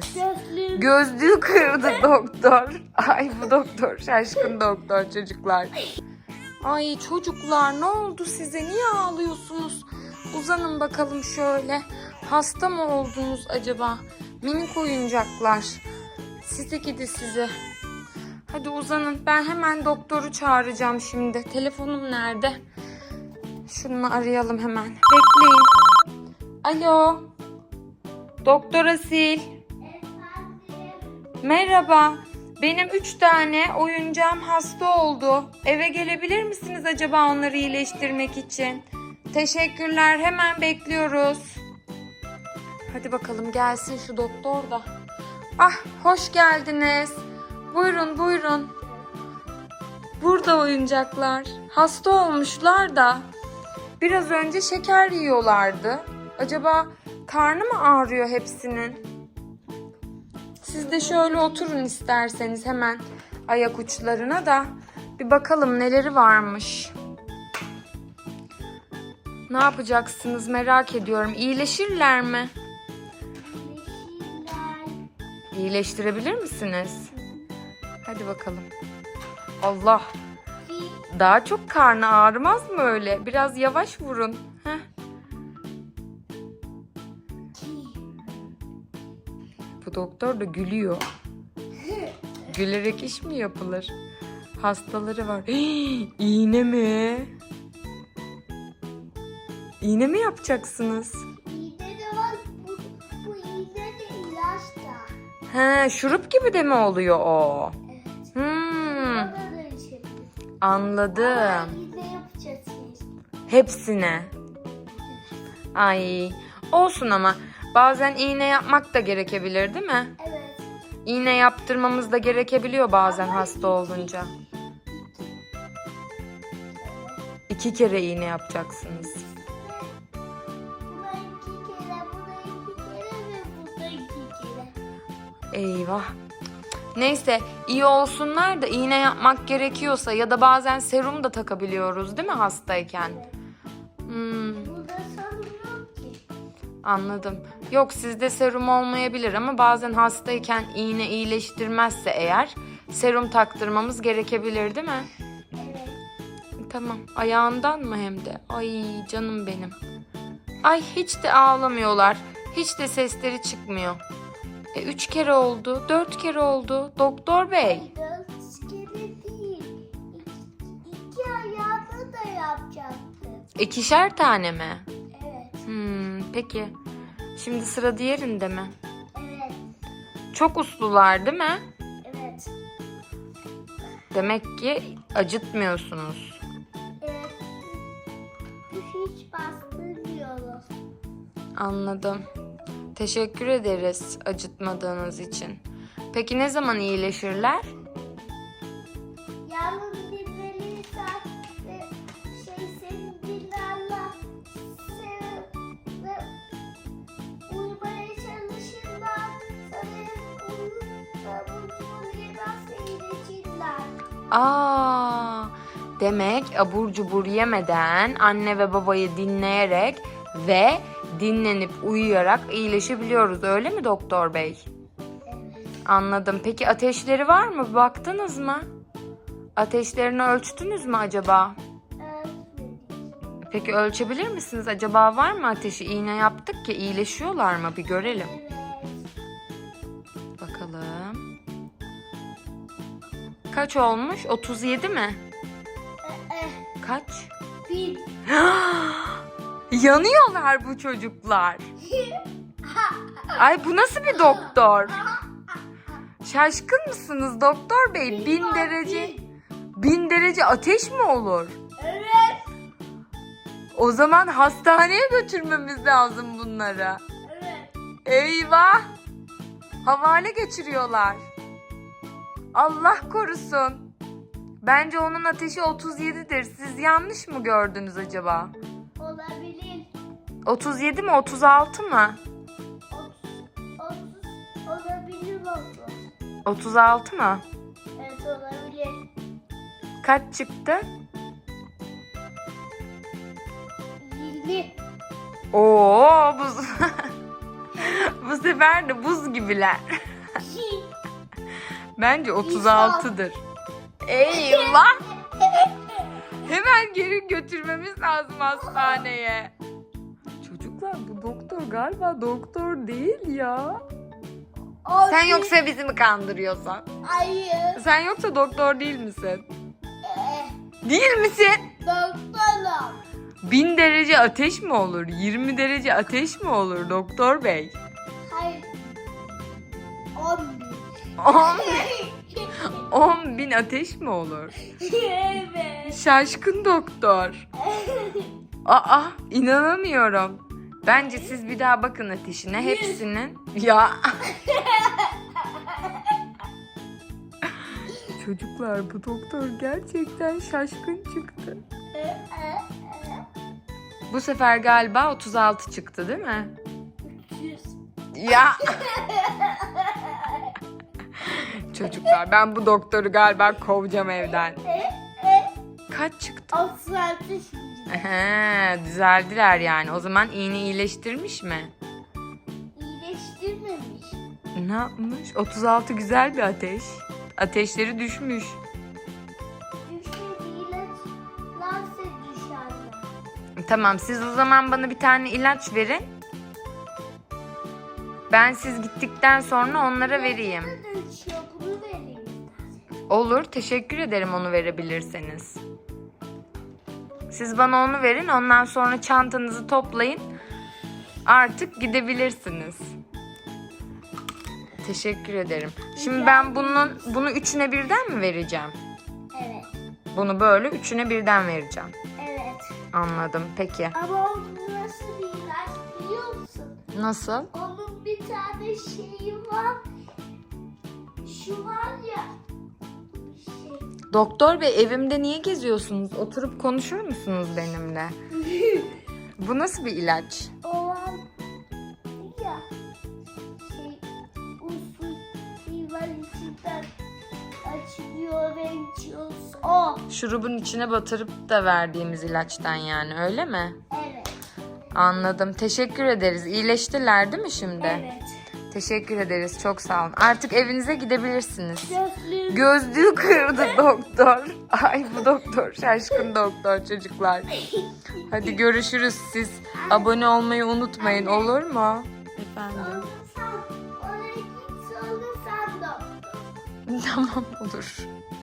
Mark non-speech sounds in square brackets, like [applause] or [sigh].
Gözlüğüm. Gözlüğü kırdı [laughs] doktor. Ay bu doktor şaşkın doktor çocuklar. Ay çocuklar ne oldu size? Niye ağlıyorsunuz? Uzanın bakalım şöyle. Hasta mı oldunuz acaba? Minik oyuncaklar. Size gidi size. Hadi uzanın. Ben hemen doktoru çağıracağım şimdi. Telefonum nerede? Şunu arayalım hemen. Bekleyin. Alo. Doktor Asil. Merhaba. Benim üç tane oyuncağım hasta oldu. Eve gelebilir misiniz acaba onları iyileştirmek için? Teşekkürler. Hemen bekliyoruz. Hadi bakalım gelsin şu doktor da. Ah hoş geldiniz. Buyurun buyurun. Burada oyuncaklar. Hasta olmuşlar da. Biraz önce şeker yiyorlardı. Acaba karnı mı ağrıyor hepsinin? Siz de şöyle oturun isterseniz hemen ayak uçlarına da bir bakalım neleri varmış. Ne yapacaksınız merak ediyorum. İyileşirler mi? İyileştirebilir misiniz? Hadi bakalım. Allah. Daha çok karnı ağrımaz mı öyle? Biraz yavaş vurun. Bu doktor da gülüyor. Gülerek iş mi yapılır? Hastaları var. Hii, [gasps] İğne mi? İğne mi yapacaksınız? İğne de var. Bu, bu iğne de ilaç da. He, şurup gibi de mi oluyor o? Evet. Hmm, anladım. İğne yapacağız. Hepsine. Ay, olsun ama bazen iğne yapmak da gerekebilir değil mi? Evet. İğne yaptırmamız da gerekebiliyor bazen hasta olunca. İki kere iğne yapacaksınız. Eyvah. Neyse iyi olsunlar da iğne yapmak gerekiyorsa ya da bazen serum da takabiliyoruz değil mi hastayken? Anladım. Yok sizde serum olmayabilir ama bazen hastayken iğne iyileştirmezse eğer serum taktırmamız gerekebilir değil mi? Evet. Tamam. Ayağından mı hem de? Ay canım benim. Ay hiç de ağlamıyorlar. Hiç de sesleri çıkmıyor. E, üç kere oldu. Dört kere oldu. Doktor bey. Dört kere değil. İki, iki ayağını da yapacaktı. İkişer tane mi? Peki. Şimdi sıra diğerinde mi? Evet. Çok uslular değil mi? Evet. Demek ki acıtmıyorsunuz. Evet. Hiç bastırmıyoruz. Anladım. Teşekkür ederiz acıtmadığınız için. Peki ne zaman iyileşirler? Aa, demek abur cubur yemeden anne ve babayı dinleyerek ve dinlenip uyuyarak iyileşebiliyoruz. Öyle mi doktor bey? Anladım. Peki ateşleri var mı? Baktınız mı? Ateşlerini ölçtünüz mü acaba? Peki ölçebilir misiniz? Acaba var mı ateşi? İğne yaptık ki iyileşiyorlar mı? Bir görelim. Kaç olmuş? 37 mi? Eh, Kaç? Bir. [gasps] Yanıyorlar bu çocuklar. [laughs] Ay bu nasıl bir doktor? Şaşkın mısınız doktor bey? Bin derece, bin derece ateş mi olur? Evet. O zaman hastaneye götürmemiz lazım bunları. Evet. Eyvah! Havale geçiriyorlar. Allah korusun. Bence onun ateşi 37'dir. Siz yanlış mı gördünüz acaba? Olabilir. 37 mi 36 mı? Olabilir oldu. 36 mı? Evet olabilir. Kaç çıktı? 20. Oo bu [laughs] Bu sefer de buz gibiler. Bence 36'dır. Eyvah! Hemen geri götürmemiz lazım hastaneye. Çocuklar bu doktor galiba doktor değil ya. Sen yoksa bizi mi kandırıyorsun? Hayır. Sen yoksa doktor değil misin? Ee, Değil misin? doktorum. Bin derece ateş mi olur? 20 derece ateş mi olur doktor bey? Hayır. On bin. 10, 10 bin ateş mi olur? evet. Şaşkın doktor. Aa inanamıyorum. Bence siz bir daha bakın ateşine hepsinin. Ya. Çocuklar bu doktor gerçekten şaşkın çıktı. Bu sefer galiba 36 çıktı değil mi? Yüz. Ya. [laughs] Çocuklar ben bu doktoru galiba kovacağım evden. Kaç çıktı? Altı altı şimdi. He, düzeldiler yani. O zaman iğne iyileştirmiş mi? İyileştirmemiş. Ne yapmış? 36 güzel bir ateş. Ateşleri düşmüş. Düşmedi ilaçlarsa düşerler. Tamam siz o zaman bana bir tane ilaç verin. Ben siz gittikten sonra onlara vereyim. Ne. Olur. Teşekkür ederim onu verebilirseniz. Siz bana onu verin. Ondan sonra çantanızı toplayın. Artık gidebilirsiniz. Teşekkür ederim. Şimdi ben bunun bunu üçüne birden mi vereceğim? Evet. Bunu böyle üçüne birden vereceğim. Evet. Anladım. Peki. Ama o nasıl bir ilaç biliyor musun? Nasıl? Onun bir tane şeyi var. Şu var ya. Doktor bey evimde niye geziyorsunuz? Oturup konuşur musunuz benimle? [laughs] Bu nasıl bir ilaç? o var ya. Şey. Usul var içinden açılıyor ve içiyoruz. O. Şurubun içine batırıp da verdiğimiz ilaçtan yani öyle mi? Evet. Anladım. Teşekkür ederiz. İyileştiler değil mi şimdi? Evet. Teşekkür ederiz. Çok sağ olun. Artık evinize gidebilirsiniz. Gözlüğüm. Gözlüğü kırdı [laughs] doktor. Ay bu doktor şaşkın doktor çocuklar. Hadi görüşürüz siz. Abone olmayı unutmayın olur mu? Efendim. Sen git sen. Tamam olur.